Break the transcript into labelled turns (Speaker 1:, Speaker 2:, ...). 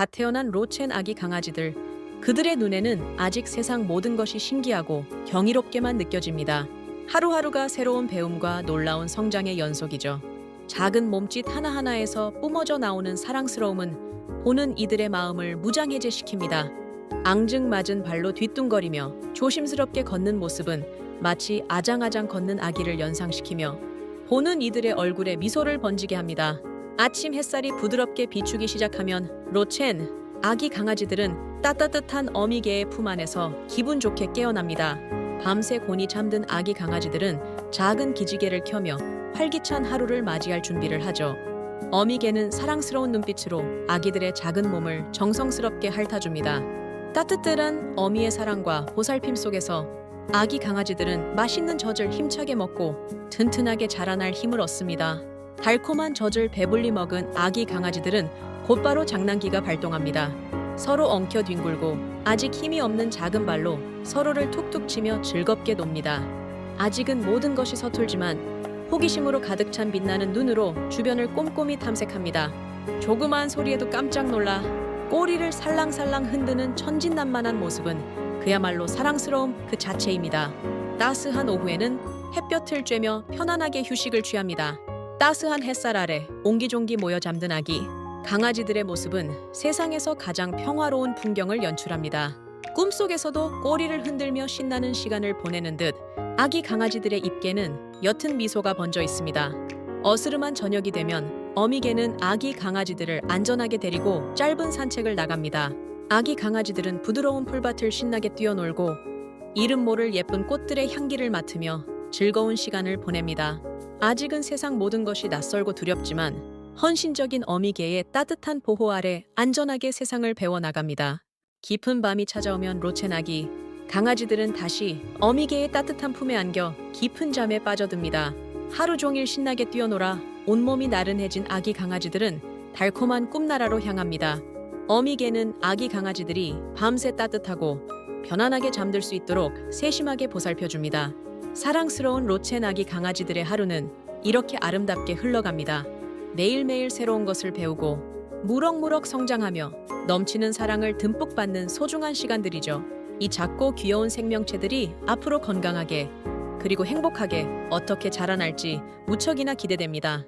Speaker 1: 갓 태어난 로첸 아기 강아지들. 그들의 눈에는 아직 세상 모든 것이 신기하고 경이롭게만 느껴집니다. 하루하루가 새로운 배움과 놀라운 성장의 연속이죠. 작은 몸짓 하나하나에서 뿜어져 나오는 사랑스러움은 보는 이들의 마음을 무장해제시킵니다. 앙증맞은 발로 뒤뚱거리며 조심스럽게 걷는 모습은 마치 아장아장 걷는 아기를 연상시키며 보는 이들의 얼굴에 미소를 번지게 합니다. 아침 햇살이 부드럽게 비추기 시작하면 로첸, 아기 강아지들은 따뜻한 어미개의 품 안에서 기분 좋게 깨어납니다. 밤새 곤히 잠든 아기 강아지들은 작은 기지개를 켜며 활기찬 하루를 맞이할 준비를 하죠. 어미개는 사랑스러운 눈빛으로 아기들의 작은 몸을 정성스럽게 핥아줍니다. 따뜻한 어미의 사랑과 보살핌 속에서 아기 강아지들은 맛있는 젖을 힘차게 먹고 튼튼하게 자라날 힘을 얻습니다. 달콤한 젖을 배불리 먹은 아기 강아지들은 곧바로 장난기가 발동합니다. 서로 엉켜 뒹굴고 아직 힘이 없는 작은 발로 서로를 툭툭 치며 즐겁게 놉니다. 아직은 모든 것이 서툴지만 호기심으로 가득 찬 빛나는 눈으로 주변을 꼼꼼히 탐색합니다. 조그마한 소리에도 깜짝 놀라 꼬리를 살랑살랑 흔드는 천진난만한 모습은 그야말로 사랑스러움 그 자체입니다. 따스한 오후에는 햇볕을 쬐며 편안하게 휴식을 취합니다. 따스한 햇살 아래 옹기종기 모여 잠든 아기. 강아지들의 모습은 세상에서 가장 평화로운 풍경을 연출합니다. 꿈속에서도 꼬리를 흔들며 신나는 시간을 보내는 듯 아기 강아지들의 입계는 옅은 미소가 번져 있습니다. 어스름한 저녁이 되면 어미개는 아기 강아지들을 안전하게 데리고 짧은 산책을 나갑니다. 아기 강아지들은 부드러운 풀밭을 신나게 뛰어놀고 이름 모를 예쁜 꽃들의 향기를 맡으며 즐거운 시간을 보냅니다. 아직은 세상 모든 것이 낯설고 두렵지만 헌신적인 어미개의 따뜻한 보호 아래 안전하게 세상을 배워나갑니다. 깊은 밤이 찾아오면 로체나기 강아지들은 다시 어미개의 따뜻한 품에 안겨 깊은 잠에 빠져듭니다. 하루 종일 신나게 뛰어놀아 온몸이 나른해진 아기 강아지들은 달콤한 꿈나라로 향합니다. 어미개는 아기 강아지들이 밤새 따뜻하고 편안하게 잠들 수 있도록 세심하게 보살펴줍니다. 사랑스러운 로첸 아기 강아지들의 하루는 이렇게 아름답게 흘러갑니다. 매일매일 새로운 것을 배우고 무럭무럭 성장하며 넘치는 사랑을 듬뿍 받는 소중한 시간들이죠. 이 작고 귀여운 생명체들이 앞으로 건강하게 그리고 행복하게 어떻게 자라날지 무척이나 기대됩니다.